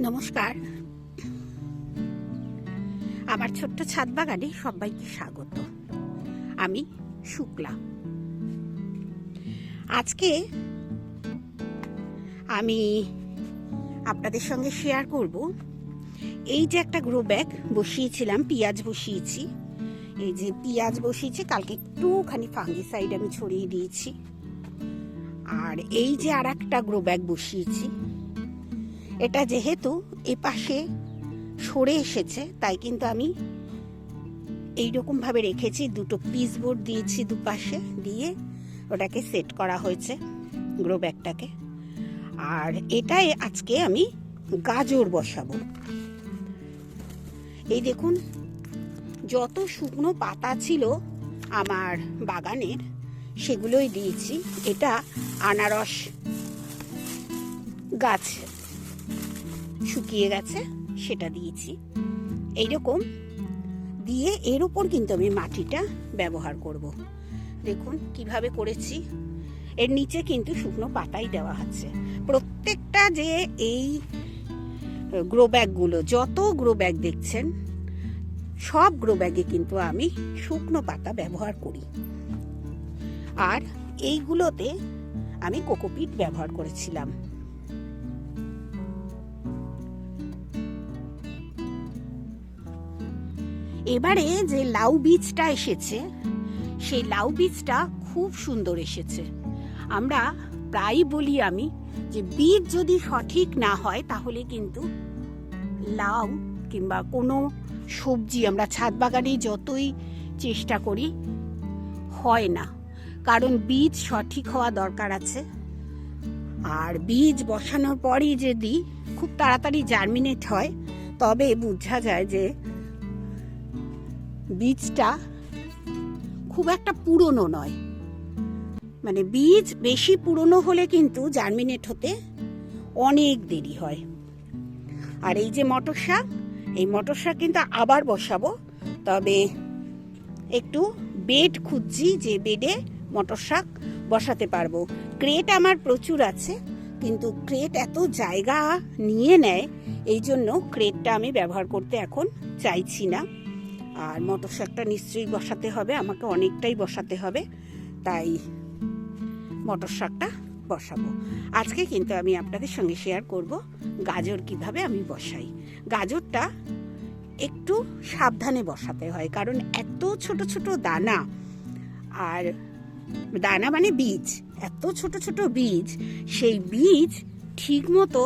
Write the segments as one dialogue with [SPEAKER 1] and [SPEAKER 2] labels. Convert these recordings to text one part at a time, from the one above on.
[SPEAKER 1] নমস্কার। আমার ছোট্ট ছাদ বাগানে সবাইকে স্বাগত। আমি শুক্লা। আজকে আমি আপনাদের সঙ্গে শেয়ার করব। এই যে একটা গ্রো ব্যাগ বসিয়েছিলাম, পেঁয়াজ বসিয়েছি। এই যে পেঁয়াজ বসিয়েছি, কালকে একটুখানি ফাঙ্গিসাইড আমি ছড়িয়ে দিয়েছি। আর এই যে আর একটা গ্রো ব্যাগ বসিয়েছি এটা যেহেতু এ পাশে সরে এসেছে, তাই কিন্তু আমি এইরকম ভাবে রেখেছি, দুটো পিস বোর্ড দিয়েছি দুপাশে দিয়ে ওটাকে সেট করা হয়েছে গ্রো ব্যাগটাকে। আর এটাই আজকে আমি গাজর বসাবো। এই দেখুন, যত শুকনো পাতা ছিল আমার বাগানের, সেগুলোই দিয়েছি। এটা আনারস গাছ শুকিয়ে গেছে, সেটা দিয়েছি। এইরকম দিয়ে এর উপর কিন্তু আমি মাটিটা ব্যবহার করব। দেখুন কীভাবে করেছি। এর নিচে কিন্তু শুকনো পাতাই দেওয়া আছে। প্রত্যেকটা যে এই গ্রো ব্যাগগুলো, যত গ্রো ব্যাগ দেখছেন, সব গ্রো ব্যাগে কিন্তু আমি শুকনো পাতা ব্যবহার করি। আর এইগুলোতে আমি কোকোপিট ব্যবহার করেছিলাম। এবারে যে লাউ বীজটা এসেছে, সেই লাউ বীজটা খুব সুন্দর এসেছে। আমরা প্রায় বলি আমি যে বীজ যদি সঠিক না হয়, তাহলে কিন্তু লাউ কিংবা কোনো সবজি আমরা ছাদ বাগানে যতই চেষ্টা করি, হয় না। কারণ বীজ সঠিক হওয়া দরকার আছে। আর বীজ বসানোর পরই যদি খুব তাড়াতাড়ি জার্মিনেট হয়, তবে বোঝা যায় যে বীজটা খুব একটা পুরনো নয়। মানে বীজ বেশি পুরনো হলে কিন্তু জার্মিনেট হতে অনেক দেরি হয়। আর এই যে মটর শাক, এই মটর শাক কিন্তু আবার বসাবো, তবে একটু বেড খুঁজছি যে বেডে মটর শাক বসাতে পারব। ক্রেট আমার প্রচুর আছে, কিন্তু ক্রেট এত জায়গা নিয়ে নেয় এই জন্য ক্রেটটা আমি ব্যবহার করতে এখন চাইছি না। আর মটর শাকটা নিশ্চয়ই বসাতে হবে, আমাকে অনেকটাই বসাতে হবে, তাই মটর শাকটা বসাবো। আজকে কিন্তু আমি আপনাদের সঙ্গে শেয়ার করব গাজর কীভাবে আমি বসাই। গাজরটা একটু সাবধানে বসাতে হয়, কারণ এত ছোট ছোট দানা, আর দানা মানে বীজ, এত ছোট ছোট বীজ, সেই বীজ ঠিক মতো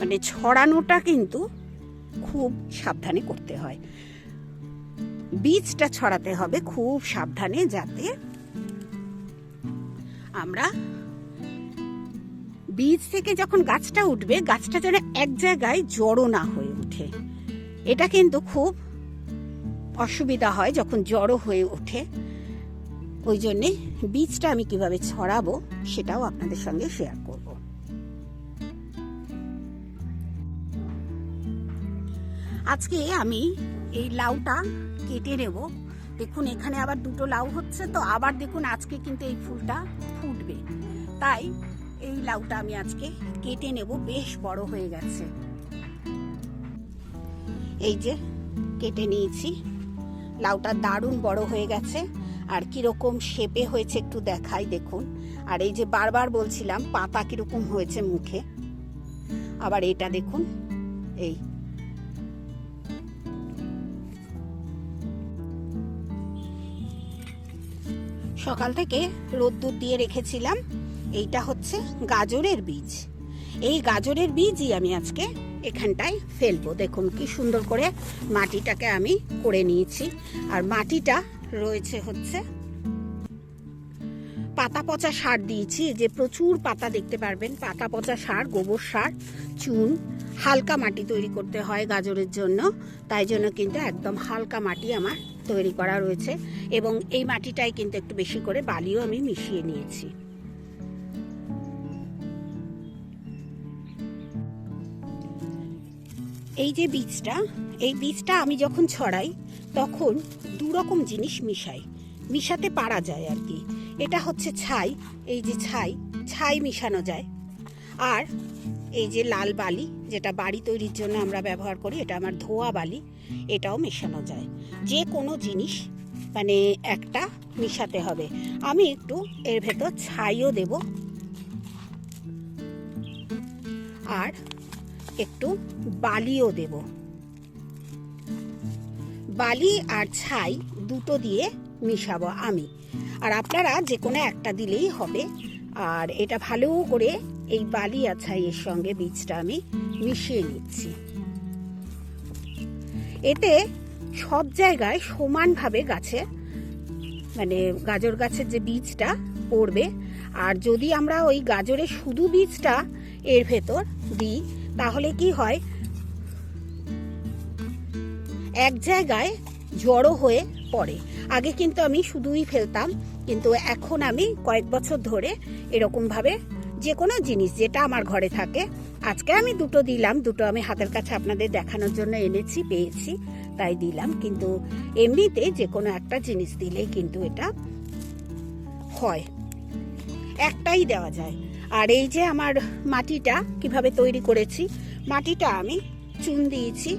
[SPEAKER 1] মানে ছড়ানোটা কিন্তু খুব সাবধানে করতে হয়। বীজটা ছড়াতে হবে খুব সাবধানে যাতে আমরা বীজ থেকে যখন গাছটা উঠবে, গাছটা যেন এক জায়গায় জড়ো না হয়ে ওঠে। এটা কিন্তু খুব অসুবিধা হয় যখন জড়ো হয়ে ওঠে। ওই জন্যে বীজটা আমি কীভাবে ছড়াবো সেটাও আপনাদের সঙ্গে শেয়ার করব। আজকে আমি এই লাউটা কেটে নেব। দেখুন, এখানে আবার দুটো লাউ হচ্ছে তো, আবার দেখুন আজকে কিন্তু এই ফুলটা ফুটবে। তাই এই লাউটা আমি আজকে কেটে নেব, বেশ বড় হয়ে গেছে। এই যে কেটে নিয়েছি। লাউটা দারুণ বড় হয়ে গেছে, আর কীরকম শেপে হয়েছে একটু দেখাই দেখুন। আর এই যে বারবার বলছিলাম, পাতা কীরকম হয়েছে মুখে। আবার এটা দেখুন, এই সকাল থেকে রোদ্দুর দিয়ে রেখেছিলাম। এইটা হচ্ছে গাজরের বীজ। এই গাজরের বীজই আমি আজকে এখানটায় ফেলব। দেখুন কি সুন্দর করে মাটিটাকে আমি করে নিয়েছি। আর মাটিটা রয়েছে হচ্ছে পাতা পচা সার দিয়েছি। যে প্রচুর পাতা দেখতে পারবেন, পাতা পচা সার, গোবর সার, চুন, হালকা মাটি তৈরি করতে হয় গাজরের জন্য। তাই জন্য কিন্তু একদম হালকা মাটি আমার তৈরি করা রয়েছে এবং এই মাটিটাই কিন্তু একটু বেশি করে বালিও আমি মিশিয়ে নিয়েছি। এই যে বীজটা, এই বীজটা আমি যখন ছড়াই, তখন দু রকম জিনিস মিশাই। মিশাতে পারা যায় আর কি। এটা হচ্ছে ছাই, এই যে ছাই ছাই মিশানো যায়। আর এই যে লাল বালি, যেটা বাড়ি তৈরির জন্য আমরা ব্যবহার করি, এটা আমার ধোয়া বালি, এটাও মেশানো যায়। যে কোনো জিনিস মানে একটা মিশাতে হবে। আমি একটু এর ভেতর ছাইও দেব। আর একটু বালিও দেব। বালি আর ছাই দুটো দিয়ে মিশাবো আমি। আর আপনারা যে কোনো একটা দিলেই হবে। আর এটা ভালো করে এই বালি আর ছাইয়ের সঙ্গে বীজটা আমি মিশিয়ে নিচ্ছি। এতে সব জায়গায় সমানভাবে গাছে মানে গাজর গাছের যে বীজটা পড়বে, আর যদি আমরা ওই গাজরের শুধু বীজটা এর ভেতর দিই, তাহলে কি হয়? এক জায়গায় জড়ো হয়ে পড়ে। আগে কিন্তু আমি শুধুই ফেলতাম, কিন্তু এখন আমি কয়েক বছর ধরে এরকমভাবে যে কোনো জিনিস যেটা আমার ঘরে থাকে। আজকে আমি দুটো দিলাম, দুটো আমি হাতের কাছে আপনাদের দেখানোর জন্য এনেছি, পেয়েছি, তাই দিলাম। কিন্তু এমনিতে যে কোনো একটা জিনিস দিলেই কিন্তু এটা হয়। একটাই দেওয়া যায়। আর এই যে আমার মাটিটা কীভাবে তৈরি করেছি, মাটিটা আমি চুন দিয়েছি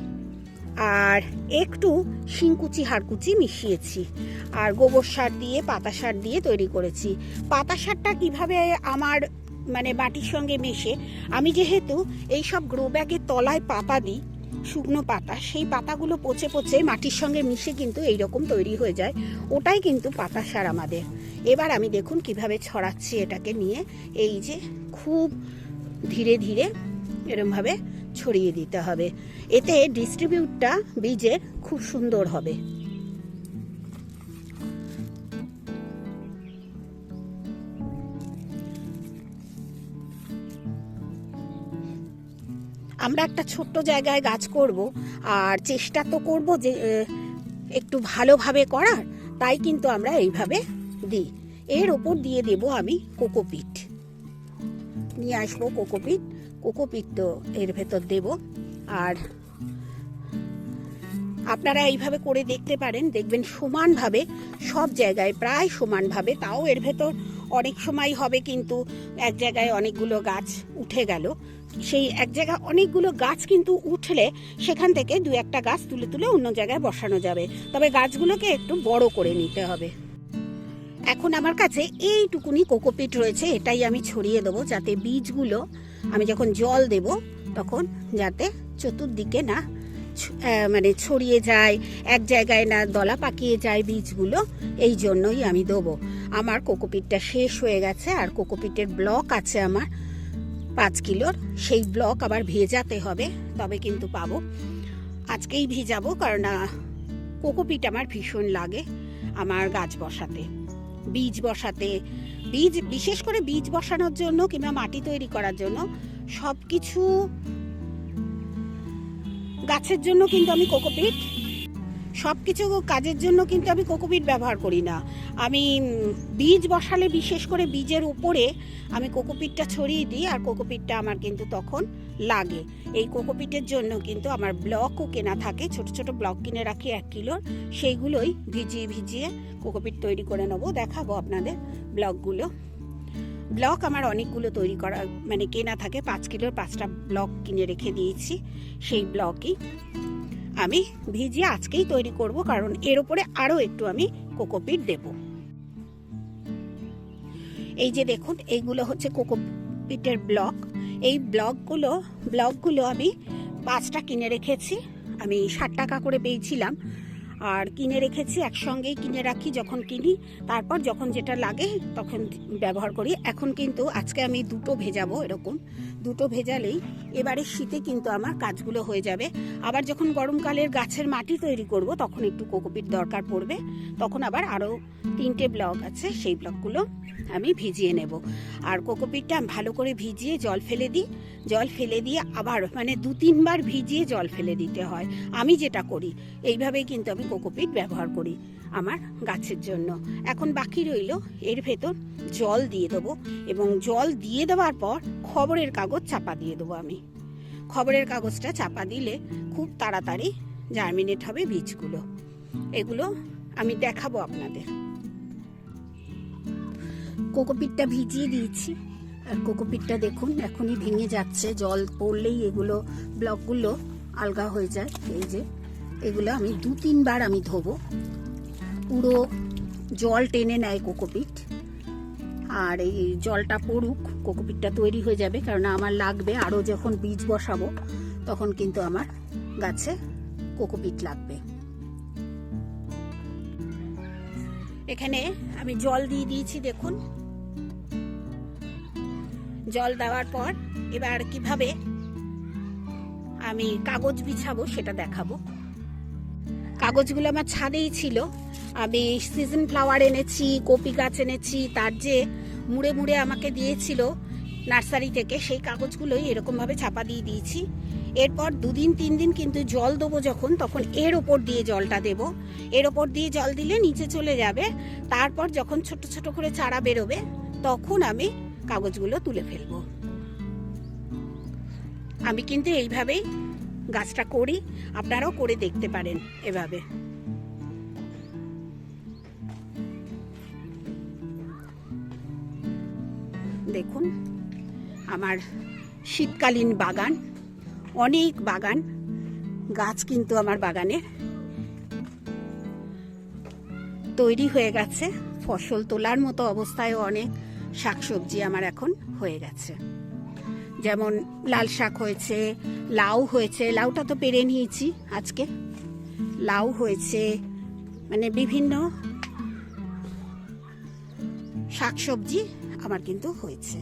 [SPEAKER 1] আর একটু শিংকুচি, হাড়কুচি মিশিয়েছি। আর গোবর সার দিয়ে, পাতা সার দিয়ে তৈরি করেছি। পাতা সারটা কীভাবে আমার মানে মাটির সঙ্গে মেশে, আমি যেহেতু এই সব গ্রো ব্যাগের তলায় পাতা দিই, শুকনো পাতা, সেই পাতাগুলো পচে পচে মাটির সঙ্গে মিশে কিন্তু এই রকম তৈরি হয়ে যায়। ওটাই কিন্তু পাতা সার আমাদের। এবার আমি দেখুন কীভাবে ছড়াচ্ছি এটাকে নিয়ে। এই যে খুব ধীরে ধীরে এরমভাবে ছড়িয়ে দিতে হবে। এতে ডিস্ট্রিবিউটটা বীজের খুব সুন্দর হবে। আমরা একটা ছোট্ট জায়গায় গাছ করব, আর চেষ্টা তো করব যে একটু ভালোভাবে করার, তাই কিন্তু আমরা এইভাবে দিই। এর ওপর দিয়ে দেব আমি কোকোপিট। নিয়ে আসব কোকোপিট। কোকোপিট তো এর ভেতর দেব। আর আপনারা এইভাবে করে দেখতে পারেন, দেখবেন সমানভাবে, সব জায়গায় প্রায় সমানভাবে, তাও এর ভেতর অনেক সময় হবে কিন্তু এক জায়গায় অনেকগুলো গাছ উঠে গেল। সেই এক জায়গায় অনেকগুলো গাছ কিন্তু উঠলে সেখান থেকে দু একটা গাছ তুলে তুলে অন্য জায়গায় বসানো যাবে। তবে গাছগুলোকে একটু বড় করে নিতে হবে। এখন আমার কাছে এইটুকুনি কোকোপিট রয়েছে, এটাই আমি ছড়িয়ে দেবো যাতে বীজগুলো, আমি যখন জল দেব তখন যাতে চতুর্দিকে না মানে ছড়িয়ে যায়, এক জায়গায় না দলা পাকিয়ে যায় বীজগুলো, এই জন্যই আমি দেবো। আমার কোকোপিটটা শেষ হয়ে গেছে, আর কোকোপিটের ব্লক আছে আমার পাঁচ কিলোর। সেই ব্লক আবার ভেজাতে হবে, তবে কিন্তু পাবো। আজকেই ভিজাবো, কারণ কোকোপিট আমার ভীষণ লাগে আমার গাছ বসাতে, বীজ বসাতে। বীজ, বিশেষ করে বীজ বসানোর জন্য কিংবা মাটি তৈরি করার জন্য সব কিছু গাছের জন্য কিন্তু আমি কোকোপিট। সব কিছু কাজের জন্য কিন্তু আমি কোকোপিট ব্যবহার করি না। আমি বীজ বসালে বিশেষ করে বীজের উপরে আমি কোকোপিটটা ছড়িয়ে দিই আর কোকোপিটটা আমার কিন্তু তখন লাগে। এই কোকোপিটের জন্য কিন্তু আমার ব্লকও কেনা থাকে। ছোট ছোট ব্লক কিনে রাখি এক কিলোর সেইগুলোই ভিজিয়ে ভিজিয়ে কোকোপিট তৈরি করে নেব। দেখাবো আপনাদের ব্লকগুলো। ব্লক আমার অনেকগুলো তৈরি করা মানে কেনা থাকে। পাঁচ কিলোর পাঁচটা ব্লক কিনে রেখে দিয়েছি সেই ব্লকই। আমি ভিজিয়ে আজকেই তৈরি করব, কারণ এর উপরে আরও একটু আমি কোকোপিট দেব। এই যে দেখুন, এইগুলো হচ্ছে কোকোপিটের ব্লক। এই ব্লকগুলো ব্লকগুলো আমি পাঁচটা কিনে রেখেছি। আমি ষাট টাকা করে পেয়েছিলাম। আর কিনে রেখেছি, একসঙ্গেই কিনে রাখি যখন কিনি। তারপর যখন যেটা লাগে তখন ব্যবহার করি। এখন কিন্তু আজকে আমি দুটো ভেজাবো এরকম। দুটো ভেজালেই এবারে শীতে কিন্তু আমার কাজগুলো হয়ে যাবে। আবার যখন গরমকালের গাছের মাটি তৈরি করব, তখন একটু কোকোপিট দরকার পড়বে। তখন আবার আরও তিনটে ব্লক আছে, সেই ব্লকগুলো আমি ভিজিয়ে নেব। আর কোকোপিটটা ভালো করে ভিজিয়ে জল ফেলে দিই। জল ফেলে দিয়ে আবার মানে দু তিনবার ভিজিয়ে জল ফেলে দিতে হয়। আমি যেটা করি, এইভাবেই কিন্তু আমি কোকোপিট ব্যবহার করি, আমার গাছের জন্য। এখন বাকি রইল এর ভেতর জল দিয়ে দেবো এবং জল দিয়ে দেওয়ার পর খবরের কাগজ চাপা দিয়ে দেবো আমি। খবরের কাগজটা চাপা দিলে খুব তাড়াতাড়ি জার্মিনেট হবে বীজগুলো। এগুলো আমি দেখাবো আপনাদের। কোকোপিটটা ভিজিয়ে দিয়েছি। আর কোকোপিটটা দেখুন, এখনই ভেঙে যাচ্ছে। জল পড়লেই এগুলো ব্লকগুলো আলগা হয়ে যায়। এই যে এগুলো আমি দু তিনবার আমি ধোবো। পুরো জল টেনে নেয় কোকোপিট। আর এই জলটা পড়ুক, কোকোপিটটা তৈরি হয়ে যাবে, কারণ আমার লাগবে আরও যখন বীজ বসাবো, তখন কিন্তু আমার গাছে কোকোপিট লাগবে। এখানে আমি জল দিয়ে দিয়েছি, দেখুন। জল দেওয়ার পর এবার কীভাবে আমি কাগজ বিছাবো সেটা দেখাবো। কাগজগুলো আমার ছাদেই ছিল। আমি সিজন ফ্লাওয়ার এনেছি, কপি গাছ এনেছি, তার যে মুড়ে মুড়ে আমাকে দিয়েছিল নার্সারি থেকে, সেই কাগজগুলোই এরকমভাবে ছাপা দিয়ে দিয়েছি। এরপর দুদিন তিন দিন কিন্তু জল দেবো যখন, তখন এর ওপর দিয়ে জলটা দেব। এর ওপর দিয়ে জল দিলে নিচে চলে যাবে। তারপর যখন ছোট ছোট করে চারা বেরোবে, তখন আমি কাগজগুলো তুলে ফেলব। আমি কিন্তু এইভাবেই গাছটা করি, আপনারাও করে দেখতে পারেন এভাবে। দেখুন, আমার শীতকালীন বাগান, অনেক বাগান, গাছ কিন্তু আমার বাগানে তৈরি হয়ে গেছে। ফসল তোলার মতো অবস্থায় অনেক শাকসবজি আমার এখন হয়ে গেছে। যেমন লাল শাক হয়েছে, লাউ হয়েছে, লাউটা তো পেরে নিয়েছি আজকে। লাউ হয়েছে মানে বিভিন্ন শাকসবজি আমার কিন্তু হয়েছে।